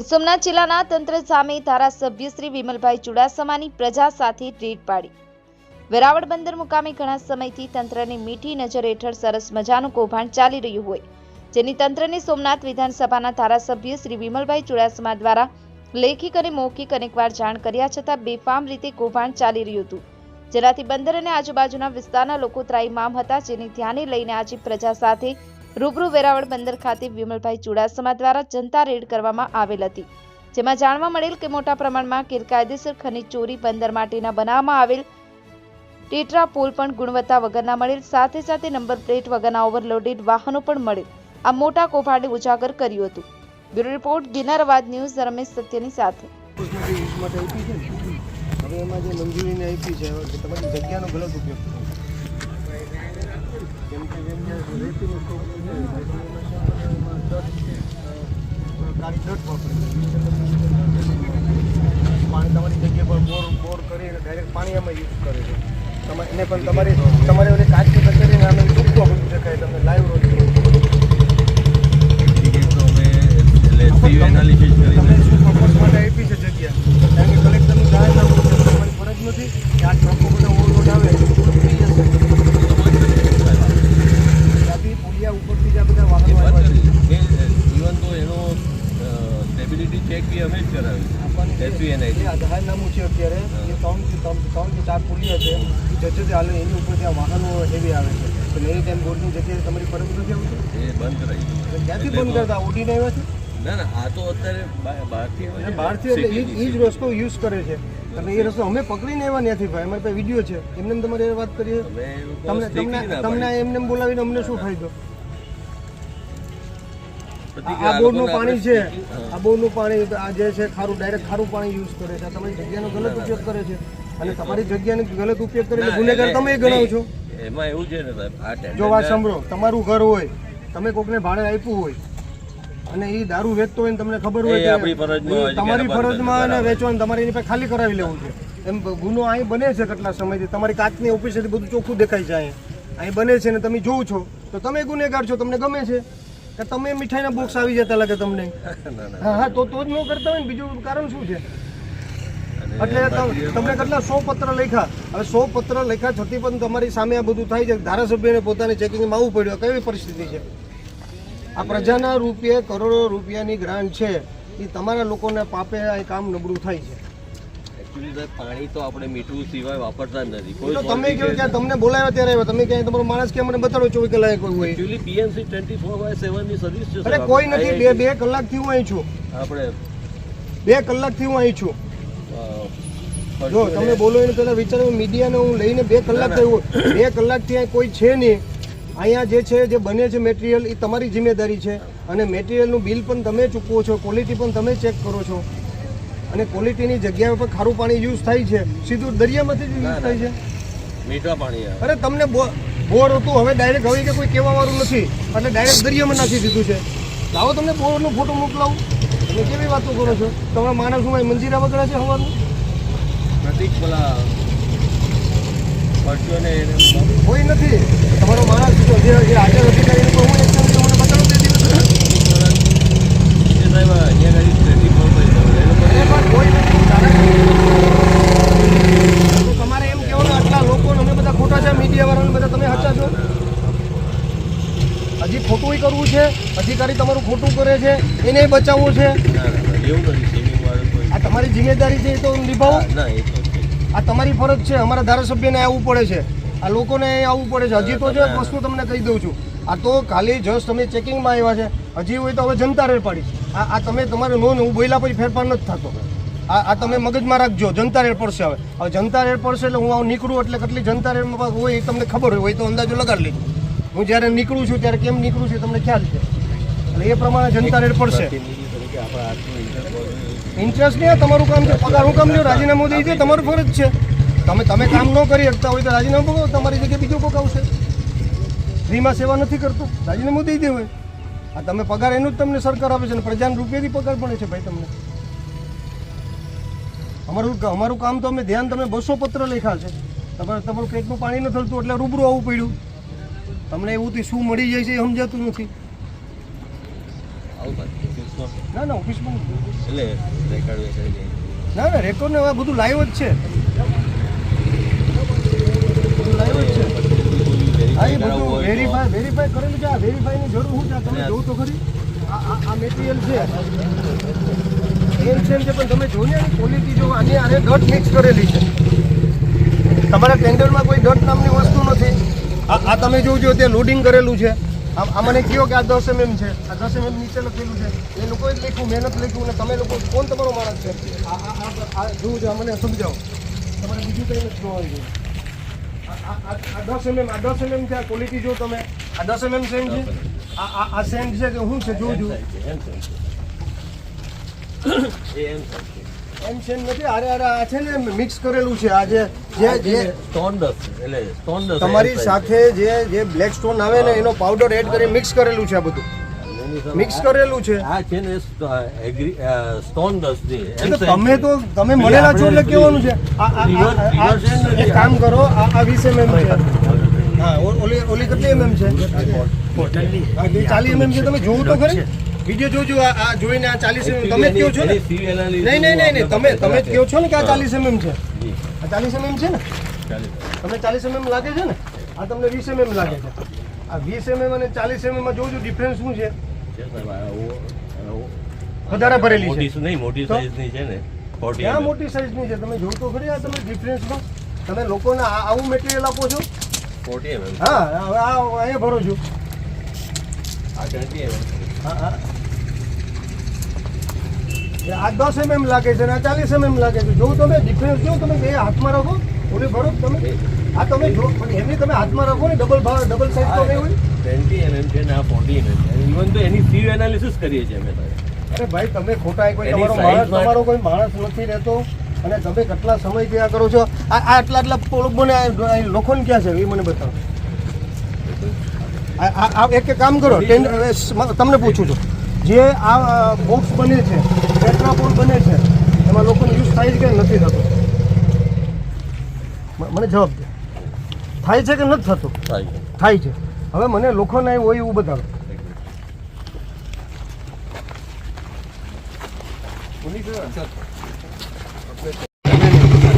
ગીર સોમનાથ જિલ્લાના તંત્ર સામે ધારાસભ્ય શ્રી વિમલભાઈ ચુડાસમાની પ્રજા સાથે રેડ પાડી. વેરાવળ બંદર મુકામે ઘણા સમયથી તંત્રની મીઠી નજર હેઠળ સરસ મજાનું કૌભાંડ ચાલી રહ્યું હોય, જેની તંત્રને સોમનાથ વિધાનસભાના ધારાસભ્ય શ્રી વિમલભાઈ ચુડાસમા દ્વારા લેખિક અને મૌખિક અનેકવાર જાણ કર્યા છતાં બેફામ રીતે કૌભાંડ ચાલી રહ્યું હતું. જેનાથી બંદર અને આજુબાજુના વિસ્તારના લોકો ત્રાઈમામ હતા, જેને ધ્યાને લઈને આજે પ્રજા સાથે રૂબરૂ વેરાવળ બંદર ખાતે વિમલભાઈ ચુડાસમા દ્વારા જનતા રેડ કરવામાં આવેલ હતી. જેમાં જાણવા મળેલ કે મોટા પ્રમાણમાં ગેરકાયદેસર ખનિજ ચોરી બંદર માટેના બનાવવામાં આવેલ ટેટ્રા પોલ પણ ગુણવત્તા વગરના મળેલ, સાથે સાથે નંબર પ્લેટ વગરના ઓવરલોડેડ વાહનો પણ મળેલ. આ મોટા કૌભાંડે ઉજાગર કર્યું હતું. બ્યુરો રિપોર્ટ, ગિરનાર અવાજ ન્યૂઝ, રમેશ સત્યની સાથે. હવે એમાં જે મંજૂરીને આપી છે તમારી જગ્યાનો ગલત ઉપયોગ કાળી દસ વાપરે પાણી તમારી જગ્યા પર બોર બોર કરીને ડાયરેક્ટ પાણી એમાં યુઝ કરે છે તમે એને પણ તમારી તમારે એને કાચ કરીને આમે ટૂંકો બધું શકાય તમને લાઈવ રોજ કરીને શું માટે આપી છે જગ્યા કારણ કે કલેક્ટરનું જાહેરનામું તમારી ફરજ નથી કે આ ટ્રકો બધા ઓવરલોડ આવે તો ઉતરી જશે ત્યાંથી પુલિયા ઉપરથી જે આ બધા વાહનો આવ્યા છે ઇવન તો એનો સ્ટેબિલિટી ચેક બી અમે જ કરાવી આપવાની છે. SVNIT. એ આ જાહેરનામું છે અત્યારે એ ત્રણથી ત્રણ ત્રણથી ચાર પુલિયા છે એ જશે તે હાલે એની ઉપર ત્યાં વાહનો હેવી આવે છે તો મેરી ટાઈમ બોર્ડની જગ્યાએ તમારી ફરજ નથી આવતી એ બંધ કરાવી એટલે કરતા ઉડીને આવ્યા છે. ના ના આ તો અત્યારે બહારથી બહારથી એટલે એ જ- રસ્તો યુઝ કરે છે. એટલે એ રસ્તો અમે પકડીને આવ્યા ત્યાંથી ભાઈ. અમારી પાસે વીડિયો છે. એમને એમ તમારે વાત કરીએ? તમને તમને તમને એમને એમ બોલાવીને અમને શું ફાયદો? આ બોર્ડનું પાણી છે. આ બોર્ડનું પાણી આ જે છે ખારું ડાયરેક્ટ ખારું પાણી યુઝ કરે છે. તમારી જગ્યાનો ગલત ઉપયોગ કરે છે. અને તમારી જગ્યાનો ગલત ઉપયોગ કરે છે ગુનેગાર તમે ગણાવ છો. એમાં એવું છે ને સાહેબ જો વાત સાંભળો તમારું ઘર હોય તમે કોકને ભાડે આપ્યું હોય અને એ દારૂ વેચતો હોય ને તમને ખબર હોય તમારી ફરજમાં અને વેચવાનું તમારે એની પાસે ખાલી કરાવી લેવું છે. એમ ગુનો અહીં બને છે કેટલા સમયથી? તમારી કાચની ઓફિસેથી બધું ચોખ્ખું દેખાય છે અહીં. અહીં બને છે ને તમે જોવો છો. તો તમે ગુનેગાર છો તમને ગમે છે? કે તમે મીઠાઈના બોક્સ આવી જતા લાગે તમને. હા હા તો તો જ ન કરતા હોય ને. બીજું કારણ શું છે? એટલે તમ- તમને કેટલા સો પત્ર લખ્યા? હવે સો પત્ર લખ્યા છતાં પણ તમારી સામે આ બધું થાય છે. ધારાસભ્યને પોતાની ચેકિંગમાં આવવું પડ્યું. કેવી પરિસ્થિતિ છે? આ પ્રજાના રૂપિયે કરોડો રૂપિયાની ગ્રાન્ટ છે. એ તમારા લોકોને પાપે આ કામ નબળું થાય છે. Actually પાણી તો આપણે મીઠું સિવાય વાપરતા જ નથી. કોઈ તમે કહો કે તમને બોલાવ્યા ત્યારે આવ્યા? તમે ક્યાંય તમારો માણસ કે મને બતાડો ચોવીસ કલાકે કોઈ હોય? Actually PNC twenty four by service છે અરે કોઈ નથી. બે બે કલાકથી હું અહીં છું. આપણે બે કલાકથી હું અહીં છું. જો તમે બોલો એને પહેલાં વિચારો. મીડિયાને હું લઈને બે કલાક થયું બે કલાકથી અહીં કોઈ છે નહીં. અહીંયા જે છે જે બને છે મટીરિયલ એ તમારી જિમ્મેદારી છે. અને મટીરિયલનું બિલ પણ તમે ચૂકવો છો ક્વોલિટી પણ તમે ચેક કરો છો. અને ક્વોલિટીની જગ્યા પર ખારું પાણી યુઝ થાય છે. સીધું દરિયામાંથી જ યુઝ થાય છે? મીઠા પાણી અરે તમને બોર હતું હવે ડાયરેક્ટ હવે કે કોઈ કહેવા વાળું નથી. એટલે ડાયરેક્ટ દરિયામાં નાખી દીધું છે. લાવો તમને બોરનો ફોટો મોકલાવું. તમે કેવી વાતો કરો છો? તમારા માણસ હું અહીં મંજીરા વગેરે છે હવાનું પ્રતિક પેલા ને કોઈ નથી. તમારો માણસ જો જે જે હાજર અધિકારી હું એક્શન મને બતાડો તે દિવસે. સાહેબ અહીંયા તમારે એમ કહેવો ને આટલા લોકો અમે બધા ખોટા છે મીડિયા વાળાને બધા તમે હચા છો? હજી ખોટું કરવું છે અધિકારી તમારું ખોટું કરે છે એને બચાવવું છે. એવું નથી આ તમારી જિમ્મેદારી છે એ તો નિભાવો. ના એ આ તમારી ફરજ છે અમારા ધારાસભ્યને આવવું પડે છે. આ લોકોને આવવું પડે છે. હજી તો જો વસ્તુ તમને કહી દઉં છું. આ તો ખાલી જસ્ટ તમે ચેકિંગમાં આવ્યા છે. હજી હોય તો હવે જનતા રેડ પાડી. આ આ તમે તમારે નોંધ હું બોલ્યા પછી ફેરફાર નથી થતો. આ આ તમે મગજમાં રાખજો. જનતા રેડ પડશે હવે. હવે જનતા રેડ પડશે એટલે હું આવું નીકળું એટલે કેટલી જનતા રેડમાં હોય એ તમને ખબર હોય તો અંદાજો લગાડી લેજો. હું જ્યારે નીકળું છું ત્યારે કેમ નીકળું છું એ તમને ખ્યાલ છે. એટલે એ પ્રમાણે જનતા રેડ પડશે ઇન્ટરેસ્ટ નહીં તમારું કામ છે. પગાર હું કામ લ્યો? રાજીનામું દઈ દે, તમારું ફરજ છે. તમે તમે કામ ન કરી શકતા હોય તો રાજીનામું કહો તમારી જગ્યાએ બીજું કોક આવશે. ફ્રીમાં સેવા નથી કરતો. રાજીનામું દઈ દેવું આ તમે પગાર એનું જ તમને સરકાર આપે છે અને પ્રજાને રૂપિયાથી પગાર મળે છે ભાઈ તમને. અમારું અમારું કામ તો અમે ધ્યાન તમે બસો પત્ર લખ્યા છે. તમારે તમારું પેટનું પાણી નથી થતું એટલે રૂબરૂ આવવું પડ્યું. તમને એવુંથી શું મળી જાય છે એ સમજાતું નથી. ના ના ઓફિસમાં એટલે રેકોર્ડ વેકર્ડ ના ના રેકોર્ડ ને આ બધું લાઈવ જ છે. બધું લાઈવ જ છે. હા એ બધું વેરીફાઈ વેરીફાઈ કરેલું છે. આ વેરીફાઈની જરૂર શું છે? તમે જોવો તો ખરી. આ મટીરિયલ છે. એમ સેમ છે પણ તમે જો ને ક્વોલિટી જો આની આને ડટ મિક્સ કરેલી છે. તમારા ટેન્ડરમાં કોઈ ડટ નામની વસ્તુ નથી. આ તમે જોજો તે લોડિંગ કરેલું છે. મને કહો કે આ દસ એમએમ છે. આ દસ એમએમ નીચે લખેલું છે. એ લોકોએ જ લખ્યું મહેનત લખ્યું ને તમે લોકો કોણ તમારો માણસ છે? આ જોવું છે મને સમજાવો. તમારે બીજું કંઈ નથી જોવાનું. જોઈએ. આ દસ એમએમ આ દસ એમએમ છે આ ક્વોલિટી જો તમે. આ દસ એમએમ સેન્ટ છે. આ આ સેન્ડ છે કે શું છે? જોજો એમ સેમ એ એમ છે. એમ છે નથી. અરે અરે આ છે ને મિક્સ કરેલું છે. આ જે જે જે સ્ટોન ડસ્ટ એટલે સ્ટોન ડસ્ટ તમારી સાથે જે જે બ્લેક સ્ટોન આવે ને એનો પાવડર એડ કરી મિક્સ કરેલું છે આ બધું. મિક્સ કરેલું છે. આ છે ને એગ્રી સ્ટોન ડસ્ટની તમે તો તમે મળેલા છો એટલે કેવાનું છે. આ-. એક કામ કરો આ આ વીસ એમએમ છે. હા ઓલી ઓલી કેટલી એમએમ છે? હા, બે ચાલીસ એમએમ છે. તમે જોવું તો ખરી? વીડિયો જોજો આ જોઈને આ ચાલીસ એમએમ. તમે જ કહો છો ને? નહીં નહીં નહીં તમે તમે જ કહો છો ને કે આ ચાલીસ એમએમ છે? આ ચાલીસ એમએમ છે ને? તમને ચાલીસ એમએમ લાગે છે ને? આ તમને વીસ એમએમ લાગે છે. આ વીસ એમએમ અને ચાલીસ એમએમમાં જોજો ડિફરન્સ શું છે? વધારે ભરેલી છે. મોટી નહીં મોટી તો? સાઈઝની છે ને. 40 ક્યાં મોટી સાઈઝની છે? તમે જોવો તો ખરી આ તમે ડિફરન્સમાં તમે લોકોને આ- આવું મટીરિયલ આપો છો? 40 mm હા હવે આ અહીંયા ભરો છો. આ 20 mm હા હા એ આ દસ એમએમ લાગે છે ને આ ચાલીસ એમએમ લાગે છે. જોવું તમે ડિફરન્સ જોવું તમે એ હાથમાં રાખો ઓલી ભરો તમે. આ તમે જો પણ એમની તમે હાથમાં રાખો ને ડબલ ભાવ ડબલ સાઈઝ તો નહીં હોય. 20 mm છે ને આ 40 mm છે. ઇવન તો એની સીવ એનાલિસિસ કરીએ છીએ અમે અરે ભાઈ તમે ખોટા એક કોઈ તમારો માણસ તમારો કોઈ માણસ નથી રહેતો. અને તમે કેટલા સમય ત્યાં કરો છો? આ આટલા આટલા પોલો બને લોખંડ ક્યાં છે? એ મને બતાવો. આ એક એક કામ કરો તમને પૂછું છું. જે આ બોક્સ બને છે ટેટ્રાપોલ બને છે એમાં લોકોને યુઝ થાય છે કે નથી થતો? મને જવાબ દે. થાય છે કે નથી થતું? થાય થાય છે. હવે મને આવ્યું હોય એવું બતાવો.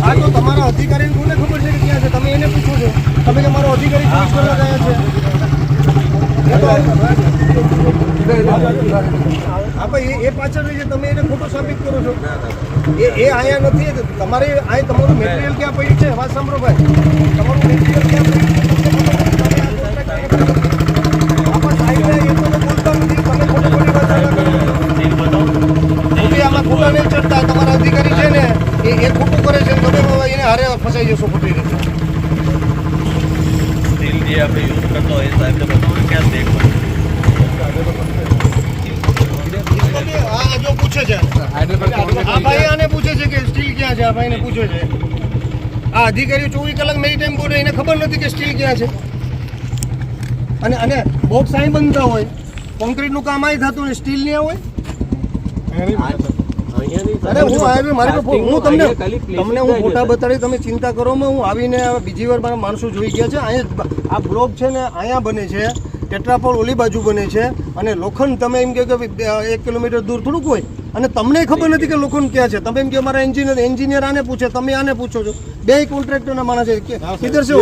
આ તો તમારા અધિકારીને કોને ખબર છે કે ક્યાં છે? તમે એને પૂછો છો. તમે કે મારો અધિકારી ચોવીસ કલાક આવ્યા છે. એ પાછળ તમે એને ખોટો સાબિત કરો છો. એ એ આયા નથી તમારે આ તમારું મટીરિયલ ક્યાં પડ્યું છે? વાત સાંભળો ભાઈ. તમારું મટીરિયલ ક્યાં તમારા અધિકારી છે ને, એ ખોટું કરે છે તમે એને હારે ફસાઈ જશો, ખોટી રીતે. જે આપણે યુઝ કરતો હોય સાહેબને બતાવો ક્યાં દેખ આ જો પૂછે છે આ ભાઈ આને પૂછે છે કે સ્ટીલ ક્યાં છે? આ ભાઈને પૂછે છે. આ અધિકારીઓ ચોવીસ કલાક મેરી ટાઈમ બોલે એને ખબર નથી કે સ્ટીલ ક્યાં છે. અને અને બોક્સ અહીં બનતા હોય. કોન્ક્રીટનું કામ અહીં થતું હોય સ્ટીલ ત્યાં હોય. અરે હું આવી મારી હું તમને તમને હું ફોટા બતાડી તમે ચિંતા કરો હું આવીને બીજી વાર મારા માણસો જોઈ ગયા છે. અહીંયા આ બ્લોક છે ને અહીંયા બને છે ટેટ્રાપોલ ઓલી બાજુ બને છે અને લોખંડ તમે એમ કહે કે એક કિલોમીટર દૂર થોડુંક હોય. અને તમને ખબર નથી કે લોખંડ ક્યાં છે. તમે એમ કે મારા એન્જિનિયર એન્જિનિયર આને પૂછે તમે આને પૂછો છો. બે કોન્ટ્રાક્ટરના માણસ છે. કિધર છે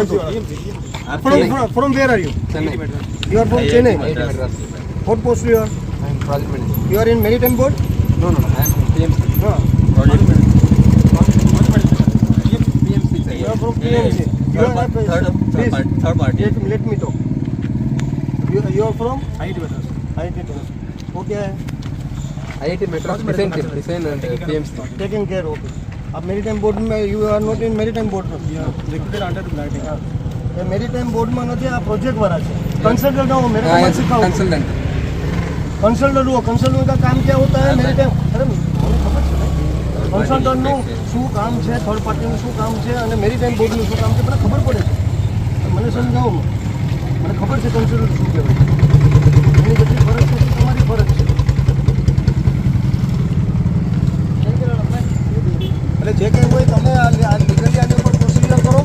from from where are you you are from Chennai What post you are? I am project manager. You are in maritime board? third party. Let, let me talk. You, you are from? IIT Madras. IIT Madras. वो क्या है? IIT Madras design team, design and uh, PMC. Taking care of it. अब maritime board में you are not in maritime board में recruited under the A maritime બોર્ડમાં નથી આ project વાળા છે कंसल्टेंट हो मेरे को I मत am सिखाओ consultant. कंसल्टेंट हो कंसल्टेंट का काम क्या होता है मेरीटाइम अरे મને ખબર છે કન્સલ્ટન્ટનું શું કામ છે થર્ડ પાર્ટીનું શું કામ છે અને મેરીટાઈમ બોર્ડનું શું કામ છે મને ખબર પડે છે. મને સમજાવો. મને ખબર છે કન્સલ્ટન્ટ શું કહેવાય એની બધી ફરજ છે તમારી ફરજ છે? એટલે જે કંઈ હોય તમે આ લીગલી આની ઉપર પ્રોસિજર કરો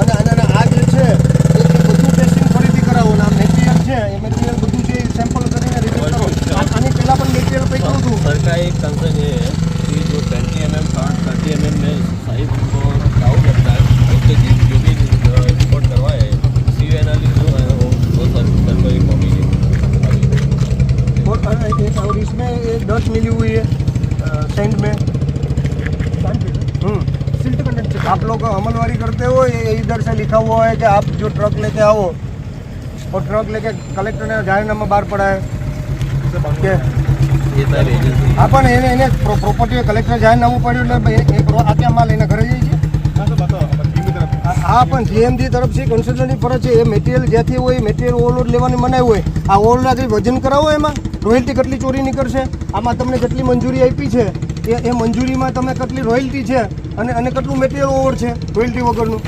અને આને આ જે છે એ બધું ટેસ્ટિંગ ફરીથી કરાવો અને આ મેટીરિયલ છે એ મેટીરિયલ બધું જે સેમ્પલ કરીને રિવ્યુ કરો. આની પહેલાં પણ મેટીરિયલ પૈકું હતું? સરકારે કન્સર્ન છે जो twenty M M thirty M M में साइज़ उनको डाउट लगता है। उससे तो जो भी रिपोर्ट करवाए सी एनालिस जो है वो वो सर सर को एक कॉपी है और इसमें एक डच मिली हुई है सेंट में। हम्म। आप लोग अमलवारी करते हो ये इधर से लिखा हुआ है कि आप जो ट्रक लेके आओ और ट्रक लेके कलेक्टर ने ज़ाहिर नंबर बाहर पड़ा है। હા પણ એને એને પ્રોપર્ટી કલેક્ટર જાહેરનામું પડ્યું એટલે એ- એ પ્રો- આ ક્યાં માલ એને ઘરે જાય છે હા હા, પણ જીએમજી તરફથી કન્સલ્ટન્ટની ફરજ છે એ મટીરિયલ જ્યાંથી હોય મટીરિયલ ઓવરલોડ લેવાની મનાઈ હોય આ ઓવરલોડ આગળ વજન કરાવો એમાં રોયલ્ટી કેટલી ચોરી નીકળશે આમાં તમને કેટલી મંજૂરી આપી છે એ એ મંજૂરીમાં તમે કેટલી રોયલ્ટી છે અને અને કેટલું મટીરિયલ ઓવર છે રોયલ્ટી વગરનું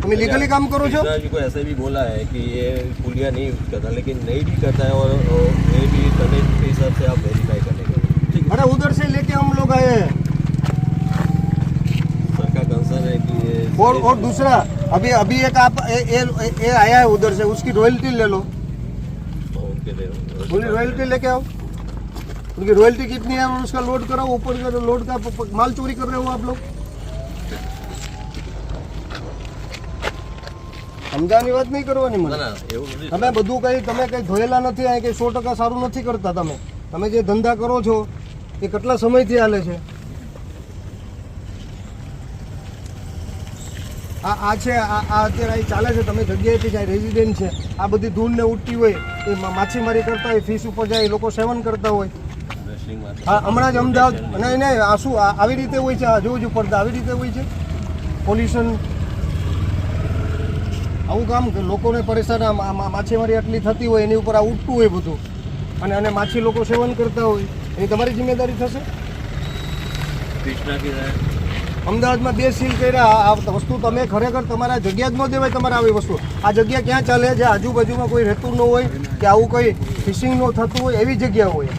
તમે લીગલી કામ કરો છો कृष्णा जी को ऐसे भी बोला है कि ये पुलिया नहीं यूज करता लेकिन नहीं भी करता है और और ये भी टनेज हिसाब से आप वेरीफाई कर लेंगे। अरे उधर से लेके हम लोग आए हैं। सर का कंसर्न है कि ये और और दूसरा अभी अभी एक आप ए, ए, ए, ए आया है उधर से उसकी रॉयल्टी ले लो। पूरी रॉयल्टी लेके आओ। उनकी रॉयल्टी कितनी है? उसका लोड कराओ ऊपर का लोड का माल चोरी कर रहे हो आप लोग। સમજાવવાની વાત નહીં કરવાની મને. ના તમે બધું કંઈ તમે કંઈ ધોયેલા નથી અહીં કંઈ સો ટકા સારું નથી કરતા તમે. તમે જે ધંધા કરો છો એ કેટલા સમયથી હાલે છે? આ આ છે આ અત્યારે અહીં ચાલે છે તમે જગ્યાએથી જાય રેઝિડેન્ટ છે આ બધી ધૂળને ઉડતી હોય એ માછીમારી કરતા હોય ફિશ ઉપર જાય લોકો સેવન કરતા હોય. હા હમણાં જ અમદાવાદ નહીં નહીં આ શું આવી રીતે હોય છે આ જોવું છું પડતા આવી રીતે હોય છે? પોલ્યુશન આવું કામ કે લોકોને પરેશાન માછીમારી આટલી થતી હોય એની ઉપર આ ઉઠતું હોય બધું. અને અને માછી લોકો સેવન કરતા હોય એની તમારી જિમ્મેદારી થશે? અમદાવાદમાં બે સીલ કર્યા આ વસ્તુ તમે ખરેખર તમારા જગ્યા જ ન દેવાય તમારે આવી વસ્તુ. આ જગ્યા ક્યાં ચાલે છે? આજુબાજુમાં કોઈ રહેતું ન હોય કે આવું કંઈ ફિશિંગ ન થતું હોય એવી જગ્યા હોય.